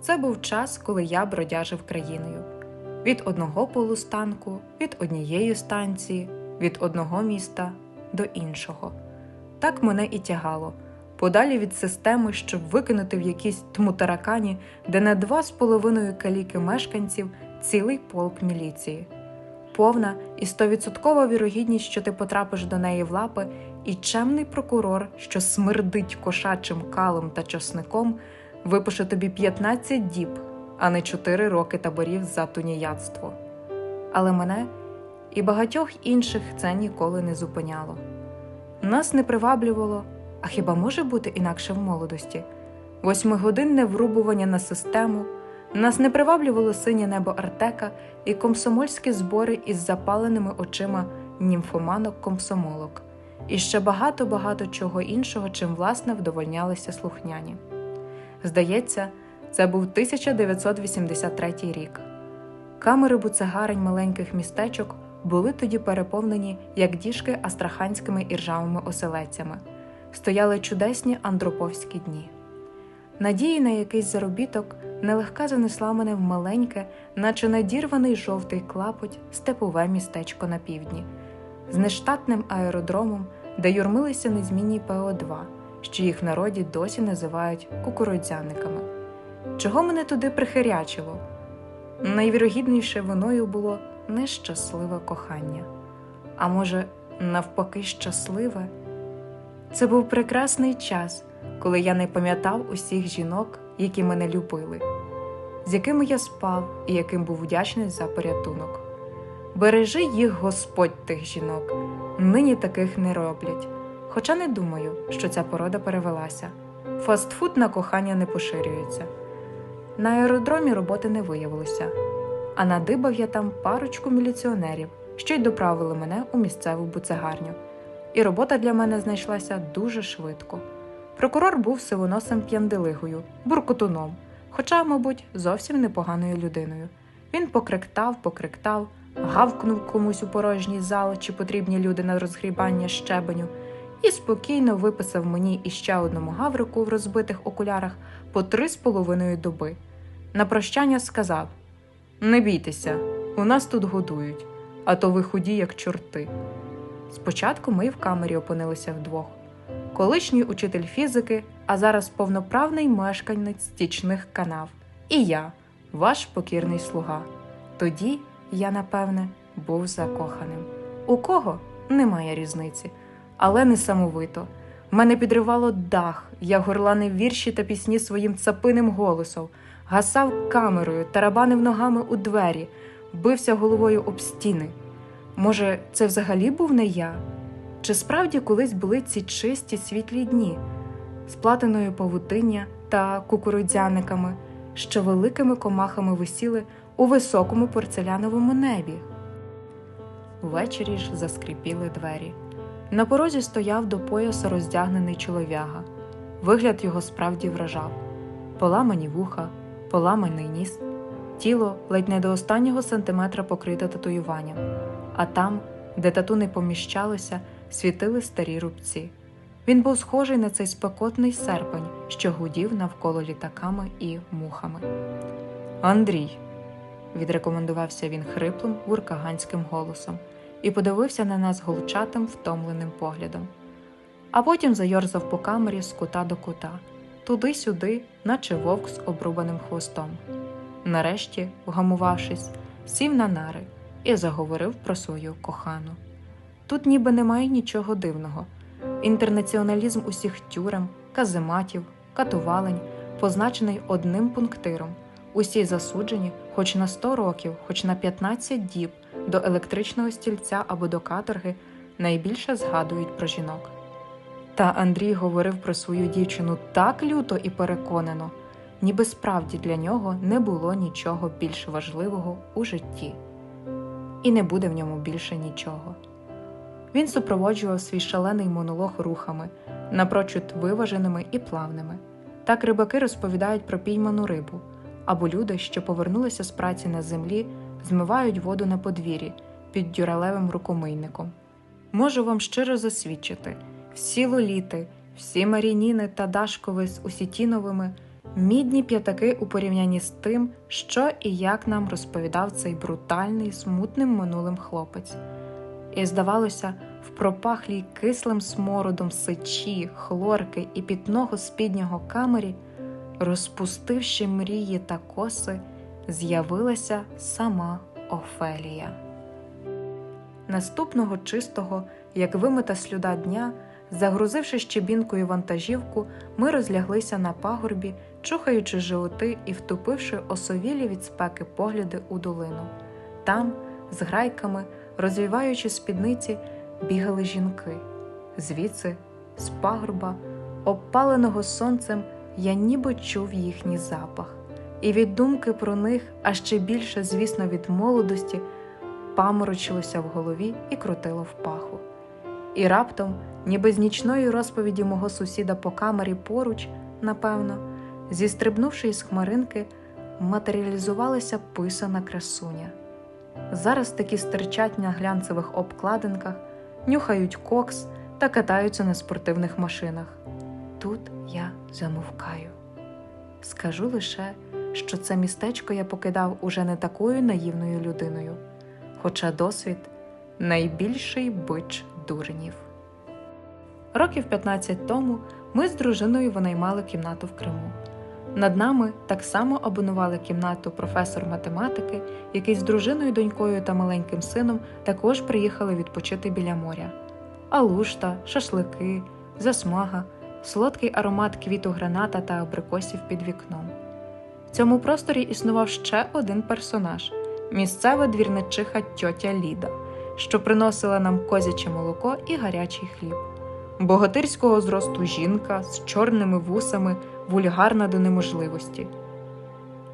Це був час, коли я бродяжив країною. Від одного полустанку, від однієї станції, від одного міста до іншого. Так мене і тягало, подалі від системи, щоб викинути в якійсь тмутаракані, де на два з половиною каліки мешканців цілий полк міліції. Повна і стовідсоткова вірогідність, що ти потрапиш до неї в лапи, і чемний прокурор, що смердить кошачим калом та часником, випише тобі 15 діб, а не 4 роки таборів за туніяцтво. Але мене і багатьох інших це ніколи не зупиняло. Нас не приваблювало, а хіба може бути інакше в молодості? Восьмигодинне врубування на систему, нас не приваблювало синє небо Артека і комсомольські збори із запаленими очима німфоманок комсомолок, і ще багато-багато чого іншого, чим власне вдовольнялися слухняні. Здається, це був 1983 рік. Камери буцегарень маленьких містечок були тоді переповнені, як діжки астраханськими і ржавими оселецями. Стояли чудесні андроповські дні. Надії на якийсь заробіток нелегка занесла мене в маленьке, наче надірваний жовтий клапоть, степове містечко на півдні, з нештатним аеродромом, де юрмилися незмінні ПО2, що їх народі досі називають кукурудзяниками. Чого мене туди прихирячило? Найвірогідніше виною було нещасливе кохання. А може, навпаки, щасливе? Це був прекрасний час, коли я не пам'ятав усіх жінок, які мене любили, з якими я спав і яким був вдячний за порятунок. Бережи їх Господь тих жінок, нині таких не роблять. Хоча не думаю, що ця порода перевелася. Фастфуд на кохання не поширюється. На аеродромі роботи не виявилося, а надибав я там парочку міліціонерів, що й доправили мене у місцеву буцегарню. І робота для мене знайшлася дуже швидко. Прокурор був сивоносим п'янделигою, буркотуном, хоча, мабуть, зовсім непоганою людиною. Він покректав, покректав, гавкнув комусь у порожній зал, чи потрібні люди на розгрібання щебеню, і спокійно виписав мені іще одному гаврику в розбитих окулярах по три з половиною доби. На прощання сказав: Не бійтеся, у нас тут годують, а то ви худі, як чорти. Спочатку ми в камері опинилися вдвох. Колишній учитель фізики, а зараз повноправний мешканець стічних канав. І я, ваш покірний слуга. Тоді я, напевне, був закоханим. У кого немає різниці, але несамовито. Мене підривало дах, я горланив вірші та пісні своїм цапиним голосом, гасав камерою, тарабанив ногами у двері, бився головою об стіни. Може, це взагалі був не я? Чи справді колись були ці чисті світлі дні з платиною павутиння та кукурудзяниками, що великими комахами висіли у високому порцеляновому небі? Ввечері ж заскріпіли двері. На порозі стояв до пояса роздягнений чолов'яга. Вигляд його справді вражав поламані вуха, поламаний ніс, тіло ледь не до останнього сантиметра покрите татуюванням, а там, де тату не поміщалося, світили старі рубці. Він був схожий на цей спекотний серпень, що гудів навколо літаками і мухами. Андрій, відрекомендувався він хриплим гуркаганським голосом і подивився на нас голчатим, втомленим поглядом. А потім зайорзав по камері з кута до кута, туди-сюди, наче вовк з обрубаним хвостом. Нарешті, вгамувавшись, сів на нари і заговорив про свою кохану. Тут ніби немає нічого дивного. Інтернаціоналізм усіх тюрем, казематів, катувалень, позначений одним пунктиром. Усі засуджені, хоч на 100 років, хоч на 15 діб, до електричного стільця або до каторги, найбільше згадують про жінок. Та Андрій говорив про свою дівчину так люто і переконано, ніби справді для нього не було нічого більш важливого у житті, і не буде в ньому більше нічого. Він супроводжував свій шалений монолог рухами, напрочуд виваженими і плавними. Так рибаки розповідають про пійману рибу, або люди, що повернулися з праці на землі, змивають воду на подвір'ї під дюралевим рукомийником. Можу вам щиро засвідчити всі лоліти, всі марініни та дашкови з усітіновими мідні п'ятаки у порівнянні з тим, що і як нам розповідав цей брутальний, смутним минулим хлопець. І, здавалося, в пропахлій кислим смородом сечі, хлорки і пітного спіднього камері, розпустивши мрії та коси, з'явилася сама Офелія. Наступного чистого, як вимита слюда дня, загрузивши щебінкою вантажівку, ми розляглися на пагорбі, чухаючи животи і втупивши осовілі від спеки погляди у долину. Там, з грайками, розвіваючи спідниці, бігали жінки. Звідси, з пагорба, обпаленого сонцем, я ніби чув їхній запах, і від думки про них, а ще більше, звісно, від молодості, паморочилося в голові і крутило в паху. І раптом, ніби з нічної розповіді мого сусіда по камері поруч, напевно, зістрибнувши із хмаринки, матеріалізувалася писана красуня. Зараз такі стирчать на глянцевих обкладинках, нюхають кокс та катаються на спортивних машинах. Тут я замовкаю. Скажу лише, що це містечко я покидав уже не такою наївною людиною, хоча досвід найбільший бич дурнів. Років 15 тому ми з дружиною винаймали кімнату в Криму. Над нами так само абонували кімнату професор математики, який з дружиною, донькою та маленьким сином також приїхали відпочити біля моря. Алушта, шашлики, засмага, солодкий аромат квіту граната та абрикосів під вікном. В цьому просторі існував ще один персонаж місцева двірничиха тьотя Ліда, що приносила нам козяче молоко і гарячий хліб. Богатирського зросту жінка з чорними вусами, вульгарна до неможливості.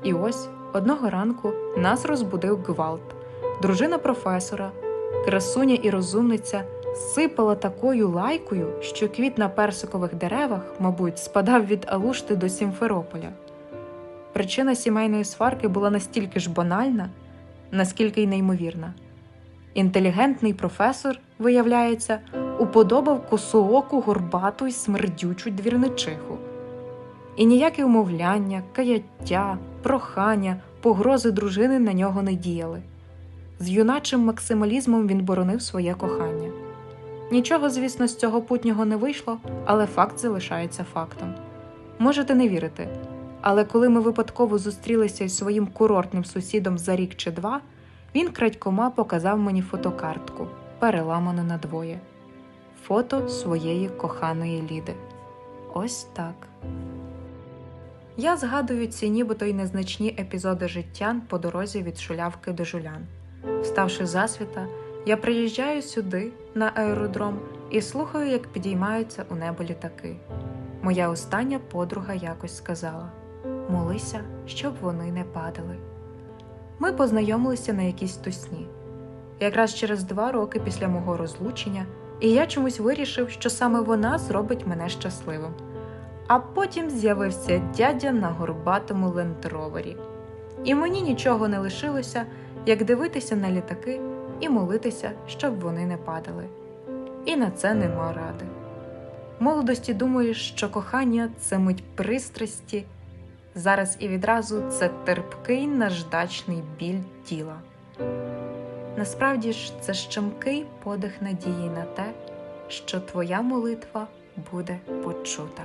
І ось одного ранку нас розбудив гвалт. Дружина професора, красуня і розумниця сипала такою лайкою, що квіт на персикових деревах, мабуть, спадав від Алушти до Сімферополя. Причина сімейної сварки була настільки ж банальна, наскільки й неймовірна. Інтелігентний професор, виявляється, уподобав косооку горбату й смердючу двірничиху. І ніякі умовляння, каяття, прохання, погрози дружини на нього не діяли. З юначим максималізмом він боронив своє кохання. Нічого, звісно, з цього путнього не вийшло, але факт залишається фактом. Можете не вірити, але коли ми випадково зустрілися із своїм курортним сусідом за рік чи два, він крадькома показав мені фотокартку, переламану надвоє. Фото своєї коханої Ліди. Ось так. Я згадую ці нібито й незначні епізоди життя по дорозі від шулявки до жулян. Вставши засвіта, я приїжджаю сюди, на аеродром, і слухаю, як підіймаються у небо літаки. Моя остання подруга якось сказала молися, щоб вони не падали. Ми познайомилися на якійсь тусні. Якраз через два роки після мого розлучення, і я чомусь вирішив, що саме вона зробить мене щасливим. А потім з'явився дядя на горбатому лендровері. І мені нічого не лишилося, як дивитися на літаки і молитися, щоб вони не падали. І на це нема ради. Молодості думаєш, що кохання це мить пристрасті, зараз і відразу це терпкий наждачний біль тіла. Насправді ж це щемкий подих надії на те, що твоя молитва буде почута.